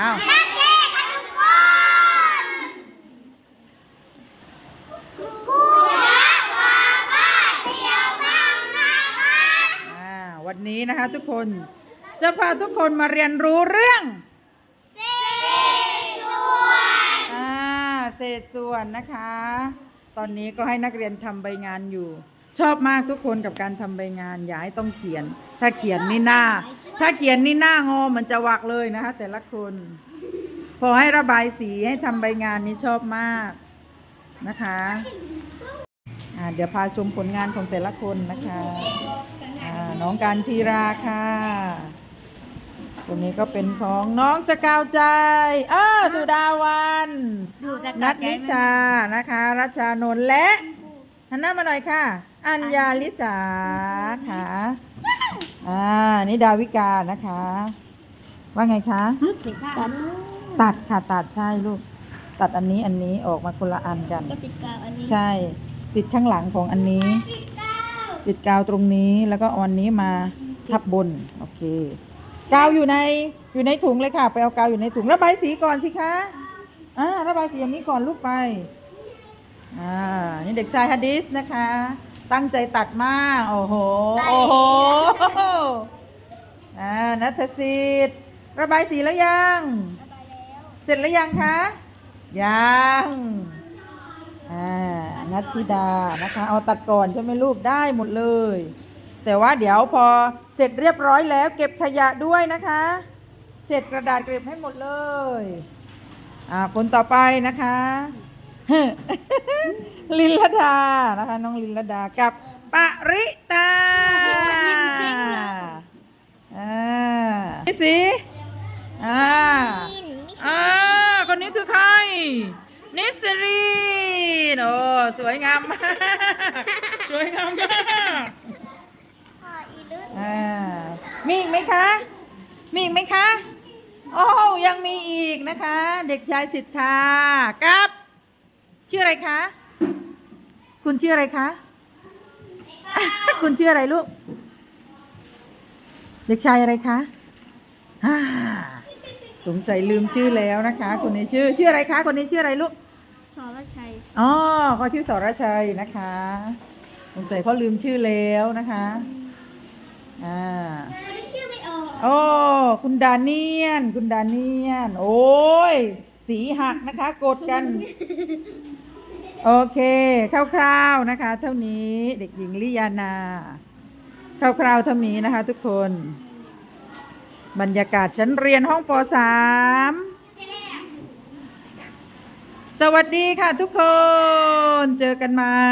อ้าวนักเรียนทุกคนกูรักว่าบ้านเดียวบ้างนะคะอ่าวันนี้นะคะทุกคนจะพาทุกคนมาเรียนรู้เรื่องสี่ส่วนอ่าเศษส่วนนะคะ ตอนนี้ก็ให้นักเรียนทำใบงานอยู่ ชอบมากทุกคนกับการทำใบงานอย่าให้ต้องเขียน ถ้าเขียนนี่หน้า ถ้าเขียนนี่หน้างอมันจะวักเลยนะคะ แต่ละคน พอให้ระบายสีให้ทำใบงานนี้ชอบมากนะคะอ่าเดี๋ยวพาชมผลงานของแต่ละคนนะคะอ่าน้องการทีราค่ะตัวนี้ก็เป็นของน้องสกาวใจอ้าสุดาวันดูจะนัทนิชานะคะ รัชชานนท์และหันหน้ามาหน่อยค่ะ อัญญาลิสาค่ะ อ่า นี่ดาวิกานะคะ ว่าไงคะฮึบสิค่ะตัดค่ะตัดใช่ลูก ตัดอันนี้อันนี้ออกมาคนละอันกัน ก็ติดกาวอันนี้ใช่ ติดข้างหลังของอันนี้ ติดกาวติดกาวตรงนี้แล้วก็เอาอันนี้มาทับบน โอเค กาวอยู่ในอยู่ในถุงเลยค่ะ ไปเอากาวอยู่ในถุงระบายสีก่อนสิคะอ่าระบายสีอันนี้ก่อนลูกไปอ่านี่เด็กชายฮัดดิสนะคะ ตั้งใจตัดมาก โอ้โห โอ้โหอ่านัทสิทธิ์ระบายสีแล้วยัง เสร็จแล้วยังคะ ยังอ่านัทธิดานะคะ เอาตัดก่อนใช่ไหมลูกได้หมดเลย แต่ว่าเดี๋ยวพอเสร็จเรียบร้อยแล้ว เก็บขยะด้วยนะคะ เสร็จกระดาษเก็บให้หมดเลย อ่าคนต่อไปนะคะ ลินลดานะคะ น้องลินลดากับปริตาอ่านี่สิอ่าอ่าคนนี้คือใคร นิสรีนโอ้สวยงามมากสวยงามมากอ่ามีอีกไหมคะ มีอีกไหมคะ โอ้ยังมีอีกนะคะ เด็กชายสิทธากับ ชื่ออะไรคะ คุณชื่ออะไรคะ คุณชื่ออะไรลูก เด็กชายอะไรคะฮ่าสงสัยลืมชื่อแล้วนะคะ คนนี้ชื่อชื่ออะไรคะ คนนี้ชื่ออะไรลูก สรชัย อ๋อเขาชื่อสรชัยนะคะสงสัยเขาลืมชื่อแล้วนะคะ อ่าไม่ได้ชื่อไม่ออก โอ้ คุณดาเนียน คุณดาเนียน โอ้ย สีหักนะคะ กดกัน โอเคคร่าวๆนะคะ เท่านี้เด็กหญิงลิยานาคร่าวๆเท่านี้นะคะ ทุกคน บรรยากาศชั้นเรียนห้องป .3 สวัสดีค่ะทุกคน เจอกันใหม่